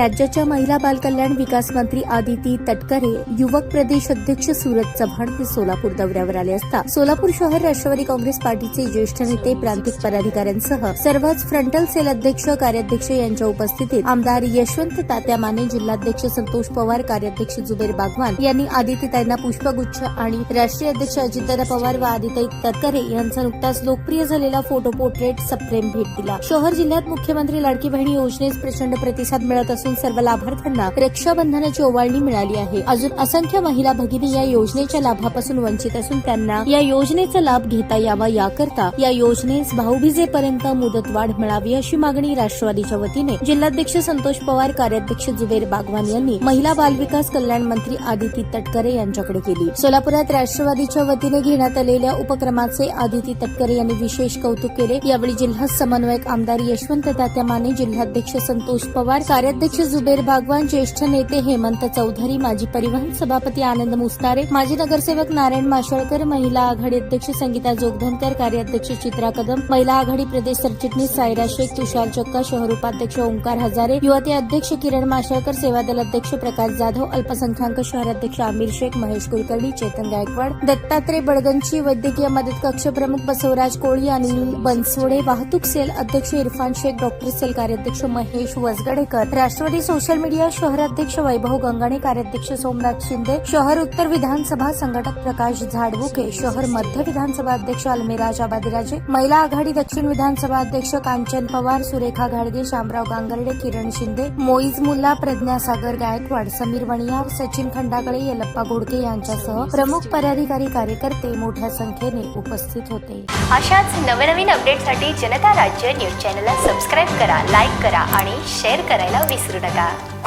राज्याच्या महिला बालकल्याण विकास मंत्री आदिती तटकरे युवक प्रदेश अध्यक्ष सूरज चव्हाण हे सोलापूर दौऱ्यावर आले असता. सोलापूर शहर राष्ट्रवादी काँग्रेस पार्टीचे ज्येष्ठ नेते प्रांतिक पदाधिकाऱ्यांसह सर्वच फ्रंटल सेल अध्यक्ष कार्याध्यक्ष यांच्या उपस्थितीत आमदार यशवंत तात्या माने जिल्हाध्यक्ष संतोष पवार कार्याध्यक्ष जुबेर बागवान यांनी आदितीताईंना पुष्पगुच्छ आणि राष्ट्रीय अध्यक्ष अजितदादा पवार व आदिताई तटकरे यांचा नुकताच लोकप्रिय झालेला फोटो पोर्ट्रेट सप्रेम भेट दिला. शहर जिल्ह्यात मुख्यमंत्री लाडकी बहिणी योजनेस प्रचंड प्रतिसाद मिळत असून सर्व लाभार्थ्यांना रक्षाबंधनाची ओवाळणी मिळाली आहे. अजून असंख्य महिला भगिनी या योजनेच्या लाभापासून वंचित असून त्यांना या योजनेचा लाभ घेता यावा याकरता या योजनेस भाऊबीजेपर्यंत मुदतवाढ मिळावी अशी मागणी राष्ट्रवादीच्या वतीने जिल्हाध्यक्ष संतोष पवार कार्याध्यक्ष जुबेर बागवान यांनी महिला बालविकास कल्याण मंत्री आदिती तटकरे यांच्याकडे केली. सोलापुरात राष्ट्रवादीच्या वतीने घेण्यात आलेल्या उपक्रमाचे आदिती तटकरे यांनी विशेष कौतुक केले. यावेळी जिल्हा समन्वयक आमदार यशवंत तात्या माने जिल्हाध्यक्ष संतोष पवार कार्याध्यक्ष जुबेर भागवान ज्येष्ठ नेते हेमंत चौधरी माजी परिवहन सभापती आनंद मुस्तारे माजी नगरसेवक नारायण माशळकर महिला आघाडी अध्यक्ष संगीता जोगधनकर कार्याध्यक्ष चित्रा कदम महिला आघाडी प्रदेश सरचिटणीस सायरा शेख तुषार चक्का शहर उपाध्यक्ष ओंकार हजारे युवती अध्यक्ष किरण माशळकर सेवादल अध्यक्ष प्रकाश जाधव अल्पसंख्याक शहराध्यक्ष आमिर शेख महेश कुलकर्णी चेतन गायकवाड दत्तात्रय बडगंची वैद्यकीय मदत कक्ष प्रमुख बसवराज कोळी अनिल बनसोडे वाहतूक सेल अध्यक्ष इरफान शेख डॉक्टर सेल कार्याध्यक्ष महेश वसगडेकर राष्ट्रवादी सोशल मीडिया शहराध्यक्ष वैभव गंगाणे कार्याध्यक्ष सोमनाथ शिंदे शहर उत्तर विधानसभा संघटक प्रकाश झाडबुके शहर मध्य विधानसभा अध्यक्ष अल्मेराज आबादिराजे महिला आघाडी दक्षिण विधानसभा अध्यक्ष कांचन पवार सुरेखा घाडगे शामराव गांगर्डे किरण शिंदे मोईज मुल्ला प्रज्ञा सागर गायकवाड समीर वणियार सचिन खंडाकळे यलप्पा घोडके यांच्यासह प्रमुख पदाधिकारी कार्यकर्ते मोठ्या संख्येने उपस्थित होते. अशाच नवनवीन अपडेटसाठी जनता राज्य न्यूज चॅनलला सबस्क्राईब करा लाईक करा आणि शेअर करायला विसरू नका